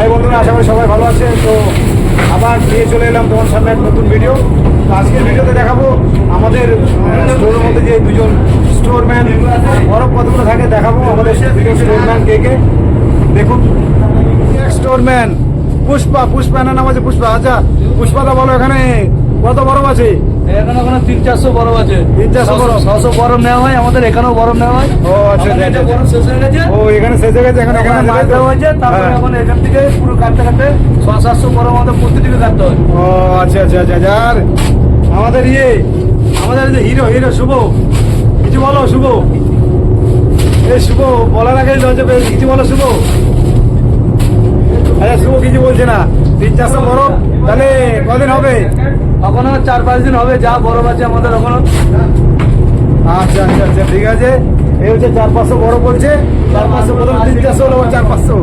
ভাই বন্ধুরা, আশা করি সবাই ভালো আছে তো আবার নিয়ে চলে এলাম তোমার সামনে এক নতুন ভিডিও তো আজকের ভিডিওতে দেখাবো আমাদের স্টোরের মধ্যে যে দুজন স্টোরম্যান বরফ কতগুলো থাকে দেখাবো। আমাদের দুজন স্টোরম্যান কে কে? দেখুন স্টোরম্যান পুষ্পা পুষ্পা না নাম আছে পুষ্পা। আচ্ছা পুষ্পাটা বলো এখানে। কত বরফ আছে? এখানে ওখানে তিন চারশো বরফ আছে। তিন চারশো বরফ? ছশো বরফ নেওয়া হয় আমাদের এখানেও বরফ নেওয়া হয়। ও আচ্ছা আচ্ছা, আচ্ছা। বরফ শেষ হয়ে গেছে। ও এখানে শেষ হয়ে গেছে এখানে এখানে মাছ দেওয়া হয়েছে তারপরে হ্যাঁ। এখন এখান থেকে পুরো কাটতে কাটতে ছ সাতশো বরফ আমাদের প্রতিদিকে কাটতে হয়। ও আচ্ছা আচ্ছা আচ্ছা আচ্ছা। আর আমাদের ইয়ে আমাদের যে হিরো হিরো শুভ। কিছু বলো শুভ? এই শুভ বলার আগে লজ্জা পেয়ে কিছু বলো শুভ? আচ্ছা শুভ কিছু বলছে না। তিন চারশো বরফ তাহলে কদিন হবে? এখনও চার পাঁচ দিন হবে যা বরফ আছে আমাদের এখনও। আচ্ছা আচ্ছা আচ্ছা ঠিক আছে। এই হচ্ছে চার পাঁচশো বড় পড়ছে। চার পাঁচশো প্রথম তিন চারশো চার পাঁচশো।